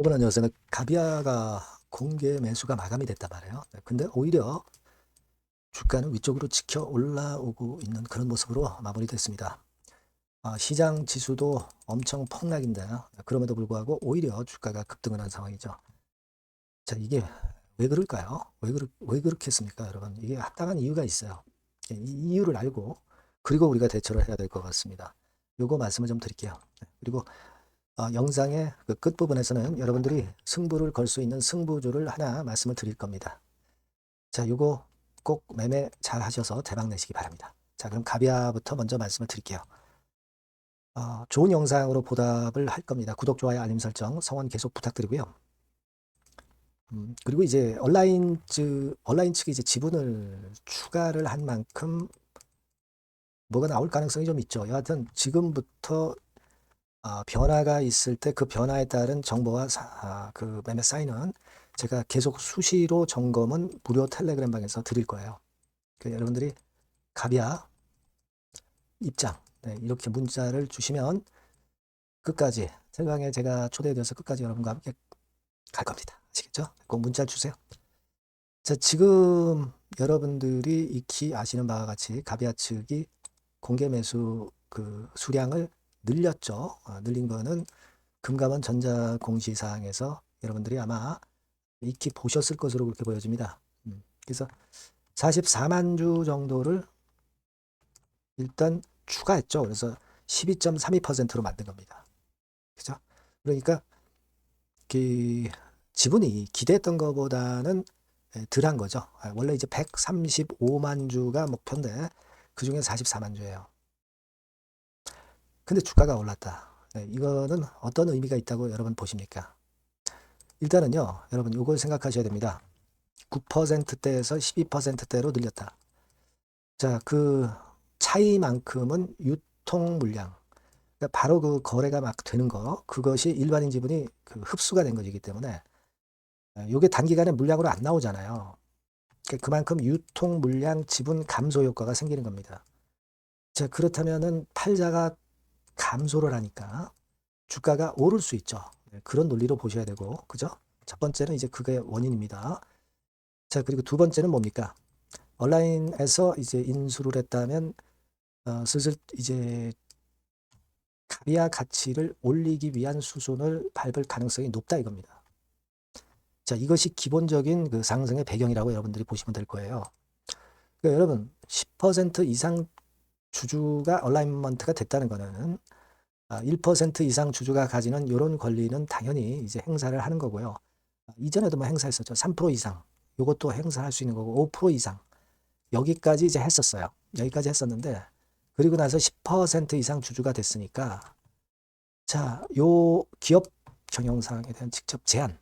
이번은 요새는 가비아가 공개 매수가 마감이 됐단 말이에요. 네, 근데 오히려 주가는 위쪽으로 지켜 올라오고 있는 그런 모습으로 마무리됐습니다. 아, 시장 지수도 엄청 폭락인데요. 네, 그럼에도 불구하고 오히려 주가가 급등을 한 상황이죠. 자, 이게 왜 그럴까요? 왜, 그렇, 왜 그렇게 했습니까, 여러분? 이게 합당한 이유가 있어요. 예, 이 이유를 알고 그리고 우리가 대처를 해야 될 것 같습니다. 요거 말씀을 좀 드릴게요. 네, 그리고 어, 영상의 그 끝부분에서는 여러분들이 승부를 걸 수 있는 승부주를 하나 말씀을 드릴 겁니다. 자, 요거 꼭 매매 잘 하셔서 대박 내시기 바랍니다. 자, 그럼 가비아부터 먼저 말씀을 드릴게요. 어, 좋은 영상으로 보답을 할 겁니다. 구독, 좋아요, 알림 설정, 성원 계속 부탁드리고요. 음, 그리고 이제 온라인 측, 온라인 측이 이제 지분을 추가를 한 만큼 뭐가 나올 가능성이 좀 있죠. 여하튼 지금부터 아, 변화가 있을 때 그 변화에 따른 정보와 사, 아, 그 매매 사인은 제가 계속 수시로 점검은 무료 텔레그램 방에서 드릴 거예요. 그 여러분들이 가비아 입장 네, 이렇게 문자를 주시면 끝까지 생방에 제가 초대되어서 끝까지 여러분과 함께 갈 겁니다. 아시겠죠? 꼭 문자 주세요. 자, 지금 여러분들이 익히 아시는 바와 같이 가비아 측이 공개 매수 그 수량을 늘렸죠. 어, 늘린 거는 금감원 전자 공시사항에서 여러분들이 아마 익히 보셨을 것으로 그렇게 보여집니다. 음, 그래서 44만 주 정도를 일단 추가했죠. 그래서 12.32%로 만든 겁니다. 그죠? 그러니까 그 지분이 기대했던 것보다는 예, 덜한 거죠. 아, 원래 이제 135만 주가 목표인데 그 중에 44만 주예요. 근데 주가가 올랐다. 네, 이거는 어떤 의미가 있다고 여러분 보십니까? 일단은요, 여러분 이걸 생각하셔야 됩니다. 9%대에서 12%대로 늘렸다. 자, 그 차이만큼은 유통 물량. 그러니까 바로 그 거래가 막 되는 거, 그것이 일반인 지분이 그 흡수가 된 것이기 때문에 이게 단기간에 물량으로 안 나오잖아요. 그러니까 그만큼 유통 물량 지분 감소 효과가 생기는 겁니다. 자, 그렇다면은 팔자가 감소를 하니까 주가가 오를 수 있죠. 네, 그런 논리로 보셔야 되고, 그죠? 첫 번째는 이제 그게 원인입니다. 자, 그리고 두 번째는 뭡니까? 온라인에서 이제 인수를 했다면, 어, 슬슬 이제 가비아 가치를 올리기 위한 수순을 밟을 가능성이 높다 이겁니다. 자, 이것이 기본적인 그 상승의 배경이라고 여러분들이 보시면 될 거예요. 그러니까 여러분, 10% 이상 주주가 얼라이먼트가 됐다는 거는 1% 아, 이상 주주가 가지는 이런 권리는 당연히 이제 행사를 하는 거고요. 아, 이전에도 뭐 행사했었죠. 3% 이상. 요것도 행사할 수 있는 거고 5% 이상. 여기까지 이제 했었어요. 여기까지 했었는데 그리고 나서 10% 이상 주주가 됐으니까 자, 요 기업 경영 사항에 대한 직접 제한,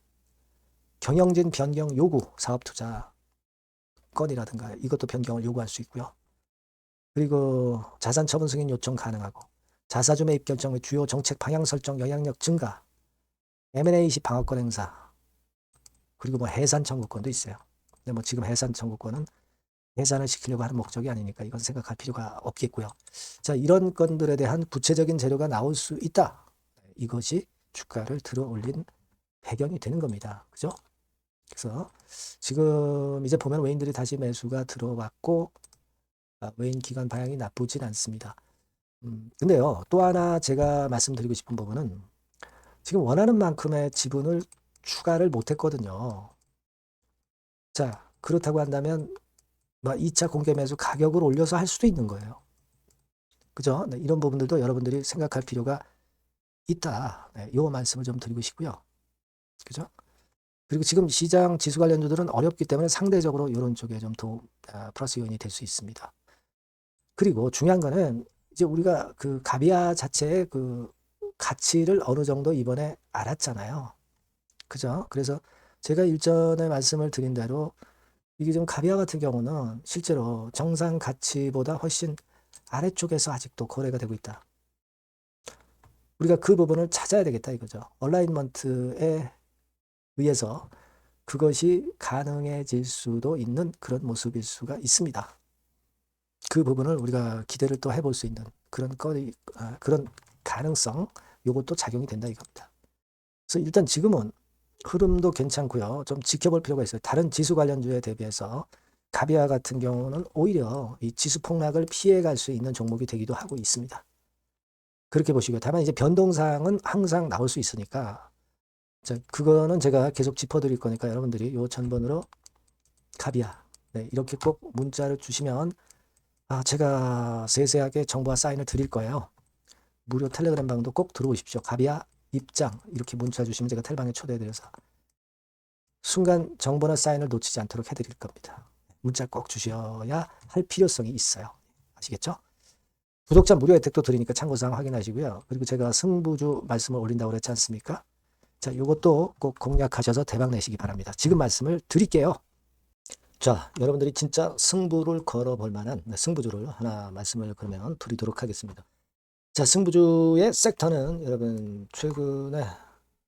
경영진 변경 요구, 사업 투자 건이라든가 이것도 변경을 요구할 수 있고요. 그리고 자산 처분 승인 요청 가능하고 자사주 매입 결정의 주요 정책 방향 설정 영향력 증가 M&A 시 방어권 행사 그리고 뭐 해산 청구권도 있어요. 근데 뭐 지금 해산 청구권은 해산을 시키려고 하는 목적이 아니니까 이건 생각할 필요가 없겠고요. 자 이런 건들에 대한 구체적인 재료가 나올 수 있다. 이것이 주가를 들어 올린 배경이 되는 겁니다. 그죠? 그래서 지금 이제 보면 외인들이 다시 매수가 들어왔고 아, 외인 기관 방향이 나쁘진 않습니다. 음, 근데요, 또 하나 제가 말씀드리고 싶은 부분은 지금 원하는 만큼의 지분을 추가를 못했거든요. 자, 그렇다고 한다면 뭐 2차 공개 매수 가격을 올려서 할 수도 있는 거예요. 그죠? 네, 이런 부분들도 여러분들이 생각할 필요가 있다. 네, 요 말씀을 좀 드리고 싶고요. 그죠? 그리고 지금 시장 지수 관련주들은 어렵기 때문에 상대적으로 이런 쪽에 좀 더 플러스 요인이 될 수 있습니다. 그리고 중요한 거는 이제 우리가 그 가비아 자체의 그 가치를 어느 정도 이번에 알았잖아요. 그죠? 그래서 제가 일전에 말씀을 드린 대로 이게 좀 가비아 같은 경우는 실제로 정상 가치보다 훨씬 아래쪽에서 아직도 거래가 되고 있다. 우리가 그 부분을 찾아야 되겠다 이거죠. 얼라인먼트에 의해서 그것이 가능해질 수도 있는 그런 모습일 수가 있습니다. 그 부분을 우리가 기대를 또 해볼 수 있는 그런 거리, 아, 그런 가능성, 요것도 작용이 된다 이겁니다. 그래서 일단 지금은 흐름도 괜찮고요. 좀 지켜볼 필요가 있어요. 다른 지수 관련주에 대비해서 가비아 같은 경우는 오히려 이 지수 폭락을 피해갈 수 있는 종목이 되기도 하고 있습니다. 그렇게 보시고요. 다만 이제 변동사항은 항상 나올 수 있으니까 자, 그거는 제가 계속 짚어드릴 거니까 여러분들이 요 전번으로 가비아 네, 이렇게 꼭 문자를 주시면 아, 제가 세세하게 정보와 사인을 드릴 거예요. 무료 텔레그램 방도 꼭 들어오십시오. 가비아 입장 이렇게 문자 주시면 제가 텔방에 초대해드려서 순간 정보나 사인을 놓치지 않도록 해드릴 겁니다. 문자 꼭 주셔야 할 필요성이 있어요. 아시겠죠? 구독자 무료 혜택도 드리니까 참고사항 확인하시고요. 그리고 제가 승부주 말씀을 올린다고 그랬지 않습니까? 자, 요것도 꼭 공략하셔서 대박 내시기 바랍니다. 지금 말씀을 드릴게요. 자, 여러분들이 진짜 승부를 걸어볼 만한 네, 승부주를 하나 말씀을 그러면 드리도록 하겠습니다. 자, 승부주의 섹터는 여러분 최근에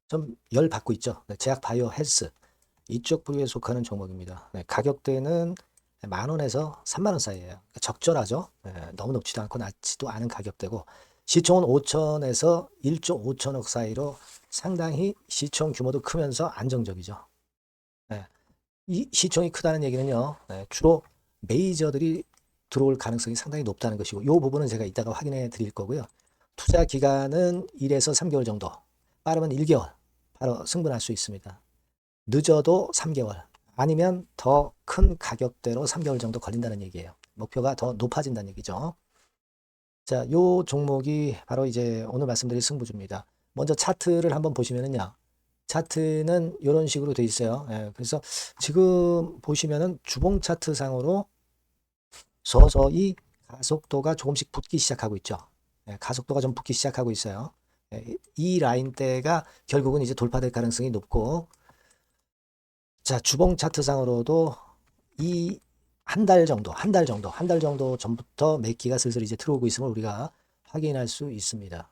좀 열 받고 있죠. 네, 제약 바이오 헬스 이쪽 부류에 속하는 종목입니다. 네, 가격대는 만 원에서 3만 원 사이예요. 그러니까 적절하죠. 네, 너무 높지도 않고 낮지도 않은 가격대고 시총은 5천에서 1조 5천억 사이로 상당히 시총 규모도 크면서 안정적이죠. 네, 이 시총이 크다는 얘기는요. 네, 주로 메이저들이 들어올 가능성이 상당히 높다는 것이고 이 부분은 제가 이따가 확인해 드릴 거고요. 투자 기간은 1에서 3개월 정도, 빠르면 1개월 바로 승분할 수 있습니다. 늦어도 3개월, 아니면 더 큰 가격대로 3개월 정도 걸린다는 얘기예요. 목표가 더 높아진다는 얘기죠. 자, 요 종목이 바로 이제 오늘 말씀드릴 승부주입니다. 먼저 차트를 한번 보시면은요. 차트는 이런 식으로 돼 있어요. 예, 그래서 지금 보시면은 주봉 차트 상으로 서서히 가속도가 조금씩 붙기 시작하고 있죠. 예, 가속도가 좀 붙기 시작하고 있어요. 예, 이 라인 대가 결국은 이제 돌파될 가능성이 높고 자, 주봉 차트 상으로도 이 한 달 정도, 한 달 정도, 한 달 정도 전부터 매기가 슬슬 이제 들어오고 있음을 우리가 확인할 수 있습니다.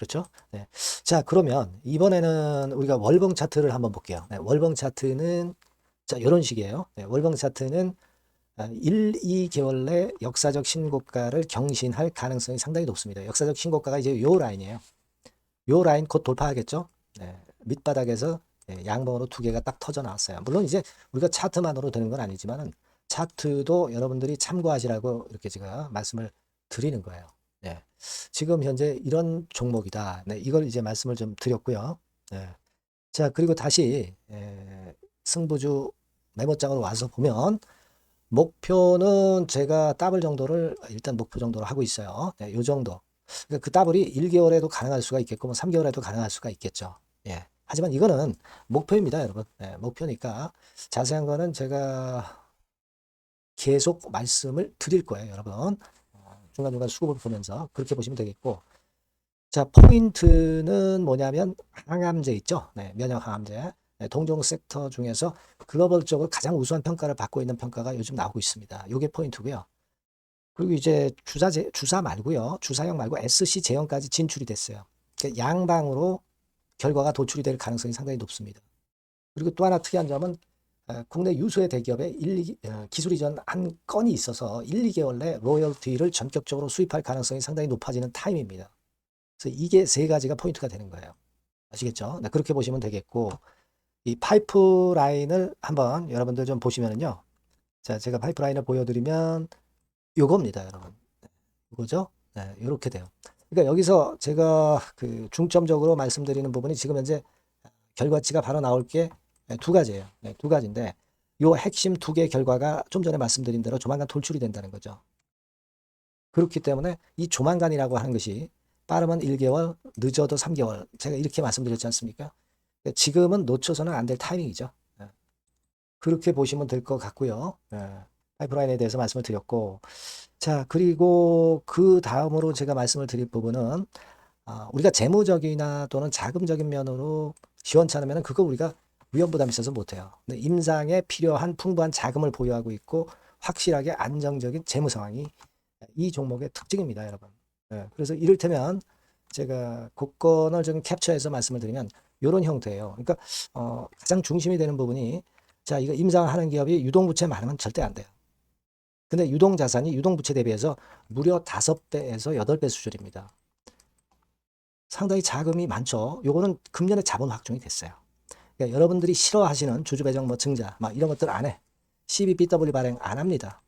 네. 그렇죠? 네. 자, 그러면 이번에는 우리가 월봉 차트를 한번 볼게요. 네, 월봉 차트는 자, 이런 식이에요. 네, 월봉 차트는 1, 2개월 내 역사적 신고가를 경신할 가능성이 상당히 높습니다. 역사적 신고가가 이제 요 라인이에요. 요 라인 곧 돌파하겠죠? 네, 밑바닥에서 예, 양봉으로 두 개가 딱 터져 나왔어요. 물론 이제 우리가 차트만으로 되는 건 아니지만은 차트도 여러분들이 참고하시라고 이렇게 제가 말씀을 드리는 거예요. 네. 지금 현재 이런 종목이다. 네, 이걸 이제 말씀을 좀 드렸고요. 네. 자, 그리고 다시 에, 승부주 메모장으로 와서 보면 목표는 제가 더블 정도를 일단 목표 정도로 하고 있어요. 네, 요 정도. 그러니까 그 더블이 1개월에도 가능할 수가 있겠고 뭐 3개월에도 가능할 수가 있겠죠. 예. 하지만 이거는 목표입니다, 여러분. 네, 목표니까 자세한 거는 제가 계속 말씀을 드릴 거예요, 여러분. 어, 중간중간 수급을 보면서 그렇게 보시면 되겠고. 자, 포인트는 뭐냐면 항암제 있죠? 네, 면역 항암제. 네, 동종 섹터 중에서 글로벌적으로 가장 우수한 평가를 받고 있는 평가가 요즘 나오고 있습니다. 요게 포인트고요. 그리고 이제 주사 제, 주사 말고요. 주사형 말고 SC 제형까지 진출이 됐어요. 양방으로 결과가 도출이 될 가능성이 상당히 높습니다. 그리고 또 하나 특이한 점은 어, 국내 유수의 대기업에 1, 2, 어, 기술 이전 한 건이 있어서 1, 2개월 내 로열티를 전격적으로 수입할 가능성이 상당히 높아지는 타임입니다. 그래서 이게 세 가지가 포인트가 되는 거예요. 아시겠죠? 네, 그렇게 보시면 되겠고 이 파이프라인을 한번 여러분들 좀 보시면은요. 자, 제가 파이프라인을 보여드리면 요겁니다, 여러분. 이거죠? 네, 이렇게 돼요. 그러니까 여기서 제가 그 중점적으로 말씀드리는 부분이 지금 현재 결과치가 바로 나올 게 두 가지예요. 네, 두 가지인데 요 핵심 두개 결과가 좀 전에 말씀드린 대로 조만간 돌출이 된다는 거죠. 그렇기 때문에 이 조만간이라고 하는 것이 빠르면 1개월, 늦어도 3개월. 제가 이렇게 말씀드렸지 않습니까? 지금은 놓쳐서는 안 될 타이밍이죠. 네. 그렇게 보시면 될 것 같고요. 네. 파이프라인에 대해서 말씀을 드렸고, 자, 그리고 그 다음으로 제가 말씀을 드릴 부분은, 아, 우리가 재무적이나 또는 자금적인 면으로 시원치 않으면 그거 우리가 위험 부담이 있어서 못해요. 임상에 필요한 풍부한 자금을 보유하고 있고, 확실하게 안정적인 재무 상황이 이 종목의 특징입니다, 여러분. 네, 그래서 이를테면 제가 국건을 좀 캡처해서 말씀을 드리면 이런 형태예요. 그러니까 어, 가장 중심이 되는 부분이 자 이거 임상하는 기업이 유동부채 많으면 절대 안 돼요. 근데 유동자산이 유동부채 대비해서 무려 5배에서 8배 수준입니다. 상당히 자금이 많죠. 요거는 금년에 자본 확정이 됐어요. 그러니까 여러분들이 싫어하시는 주주 배정 뭐 증자 막 이런 것들 안 해. 12BW 발행 안 합니다.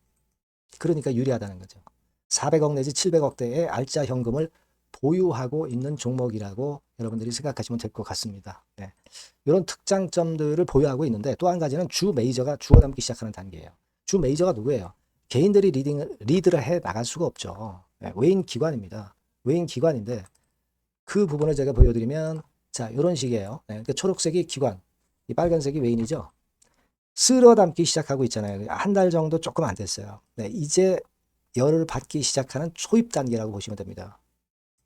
그러니까 유리하다는 거죠. 400억 내지 700억대의 알짜 현금을 보유하고 있는 종목이라고 여러분들이 생각하시면 될 것 같습니다. 네. 이런 특장점들을 보유하고 있는데 또 한 가지는 주 메이저가 죽어남기 시작하는 단계예요. 주 메이저가 누구예요? 개인들이 리딩, 리드를 해 나갈 수가 없죠. 네, 외인 기관입니다. 외인 기관인데 그 부분을 제가 보여드리면 자 이런 식이에요. 네, 그러니까 초록색이 기관, 이 빨간색이 외인이죠. 쓸어 담기 시작하고 있잖아요. 한 달 정도 조금 안 됐어요. 네, 이제 열을 받기 시작하는 초입 단계라고 보시면 됩니다.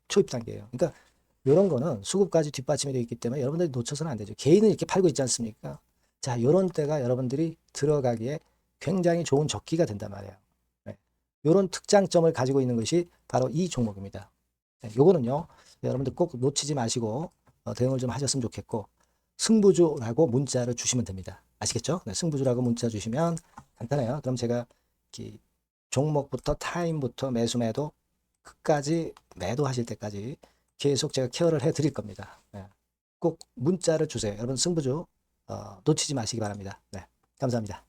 초입 단계예요. 그러니까 이런 거는 수급까지 뒷받침이 되어 있기 때문에 여러분들이 놓쳐서는 안 되죠. 개인은 이렇게 팔고 있지 않습니까? 자, 이런 때가 여러분들이 들어가기에 굉장히 좋은 적기가 된단 말이에요. 네. 이런 특장점을 가지고 있는 것이 바로 이 종목입니다. 네, 요거는요, 여러분들 꼭 놓치지 마시고 어, 대응을 좀 하셨으면 좋겠고 승부주라고 문자를 주시면 됩니다. 아시겠죠? 네, 승부주라고 문자 주시면 간단해요. 그럼 제가 종목부터 타임부터 매수 매도 끝까지 매도하실 때까지 계속 제가 케어를 해 드릴 겁니다. 네. 꼭 문자를 주세요. 여러분 승부주 어, 놓치지 마시기 바랍니다. 네, 감사합니다.